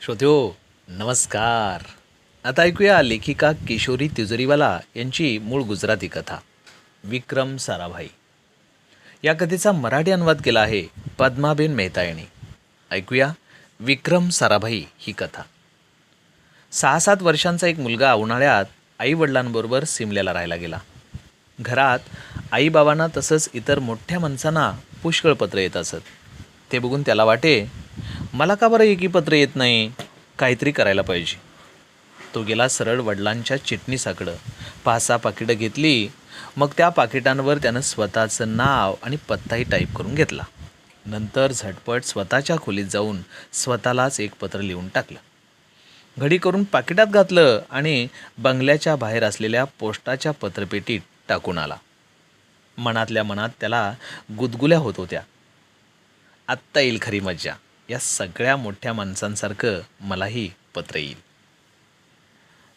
श्रोत्यो नमस्कार. आता ऐकूया लेखिका किशोरी तिजोरीवाला यांची मूळ गुजराती कथा विक्रम साराभाई. या कथेचा मराठी अनुवाद केला आहे पद्माबेन मेहता यांनी ऐकूया विक्रम साराभाई ही कथा. सहा सात वर्षांचा एक मुलगा उन्हाळ्यात आई वडिलांबरोबर सिमल्याला राहायला गेला. घरात आईबाबांना तसंच इतर मोठ्या माणसांना पुष्कळ पत्र येत असत. ते बघून त्याला वाटे मला का बरं एकी पत्र येत नाही? काहीतरी करायला पाहिजे. तो गेला सरळ वडिलांच्या चिटणीसाकडं पाच सहा पाकिटं घेतली. मग त्या पाकिटांवर त्यानं स्वतःचं नाव आणि पत्ताही टाईप करून घेतला. नंतर झटपट स्वतःच्या खोलीत जाऊन स्वतःलाच एक पत्र लिहून टाकलं. घडी करून पाकिटात घातलं आणि बंगल्याच्या बाहेर असलेल्या पोस्टाच्या पत्रपेटीत टाकून आला. मनातल्या मनात त्याला गुदगुल्या होत होत्या. आत्ता येईल खरी मज्जा. या सगळ्या मोठ्या माणसांसारखं मलाही पत्र येईल.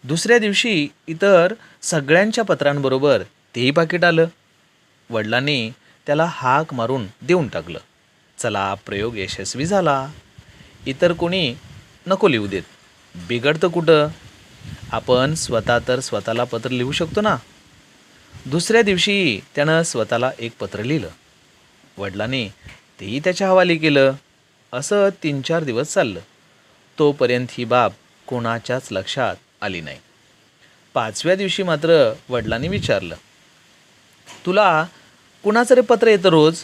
दुसऱ्या दिवशी इतर सगळ्यांच्या पत्रांबरोबर तेही पाकिट आलं. वडिलांनी त्याला हाक मारून देऊन टाकलं. चला प्रयोग यशस्वी झाला. इतर कोणी नको लिहू देत. बिघडतं कुठं? आपण स्वतः तर स्वतःला पत्र लिहू शकतो ना? दुसऱ्या दिवशी त्यानं स्वतःला एक पत्र लिहिलं. वडिलांनी तेही त्याच्या हवाली केलं. असं तीन चार दिवस चाललं. तोपर्यंत ही बाब कोणाच्याच लक्षात आली नाही. पाचव्या दिवशी मात्र वडिलांनी विचारलं तुला कुणाचं रे पत्र येतं रोज?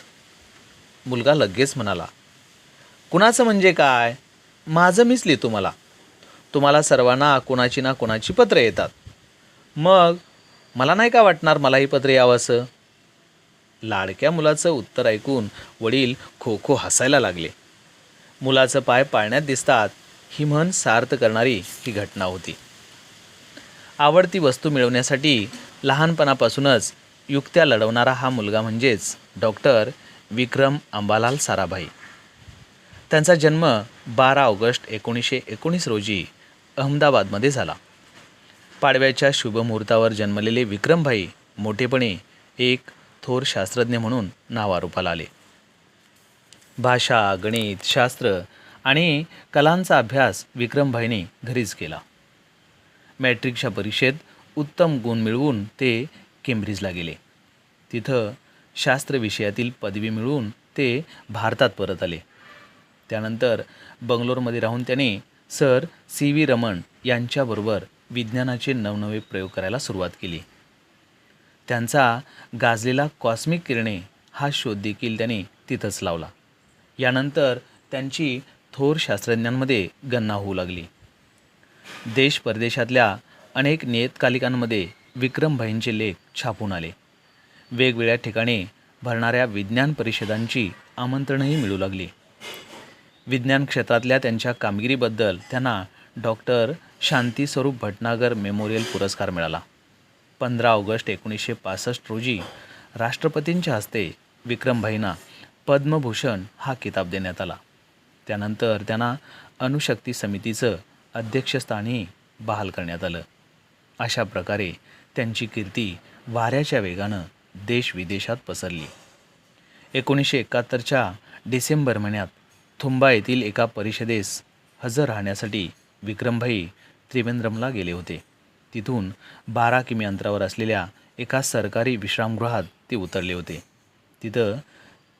मुलगा लगेच म्हणाला कुणाचं म्हणजे काय? माझं मीच लिहितो मला. तुम्हाला सर्वांना कोणाची ना कोणाची पत्रं येतात. मग मला नाही का वाटणार मलाही पत्र यावं असं लाडक्या मुलाचं उत्तर ऐकून वडील खो खो हसायला लागले. मुलाचं पाय पाळण्यात दिसतात. ही म्हण सार्थ करणारी ही घटना होती. आवडती वस्तू मिळवण्यासाठी लहानपणापासूनच युक्त्या लढवणारा हा मुलगा म्हणजेच डॉक्टर विक्रम अंबालाल साराभाई. त्यांचा जन्म बारा ऑगस्ट एकोणीसशे एकोणीस रोजी अहमदाबादमध्ये झाला. पाडव्याच्या शुभमुहूर्तावर जन्मलेले विक्रमभाई मोठेपणे एक थोर शास्त्रज्ञ म्हणून नावारूपाला आले. भाषा गणित शास्त्र आणि कलांचा अभ्यास विक्रमभाईने घरीच केला. मॅट्रिकच्या परीक्षेत उत्तम गुण मिळवून ते केम्ब्रिजला गेले. तिथं शास्त्र विषयातील पदवी मिळवून ते भारतात परत आले. त्यानंतर बंगलोरमध्ये राहून त्याने सर सी व्ही रमण यांच्याबरोबर विज्ञानाचे नवनवे प्रयोग करायला सुरुवात केली. त्यांचा गाजलेला कॉस्मिक किरणे हा शोध देखील त्याने तिथंच लावला. यानंतर त्यांची थोर शास्त्रज्ञांमध्ये गणना होऊ लागली. देश परदेशातल्या अनेक नियतकालिकांमध्ये विक्रमभाईंचे लेख छापून आले. वेगवेगळ्या ठिकाणी भरणाऱ्या विज्ञान परिषदांची आमंत्रणही मिळू लागली. विज्ञान क्षेत्रातल्या त्यांच्या कामगिरीबद्दल त्यांना डॉक्टर शांतीस्वरूप भटनागर मेमोरियल पुरस्कार मिळाला. पंधरा ऑगस्ट एकोणीसशे पासष्ट रोजी राष्ट्रपतींच्या हस्ते विक्रमभाईंना पद्मभूषण हा किताब देण्यात आला. त्यानंतर त्यांना अणुशक्ती समितीचं अध्यक्षस्थानी बहाल करण्यात आलं. अशा प्रकारे त्यांची कीर्ती वाऱ्याच्या वेगानं देश विदेशात पसरली. एकोणीसशे एकाहत्तरच्या डिसेंबर महिन्यात थुंबा येथील एका परिषदेस हजर राहण्यासाठी विक्रमभाई त्रिवेंद्रमला गेले होते. तिथून बारा किमी अंतरावर असलेल्या एका सरकारी विश्रामगृहात ते उतरले होते. तिथं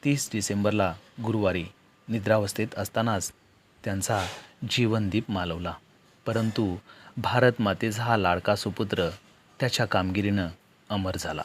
तीस डिसेंबरला गुरुवारी निद्रावस्थेत असतानाच त्यांचा जीवनदीप मालवला. परंतु भारतमातेचा हा लाडका सुपुत्र त्याच्या कामगिरीनं अमर झाला.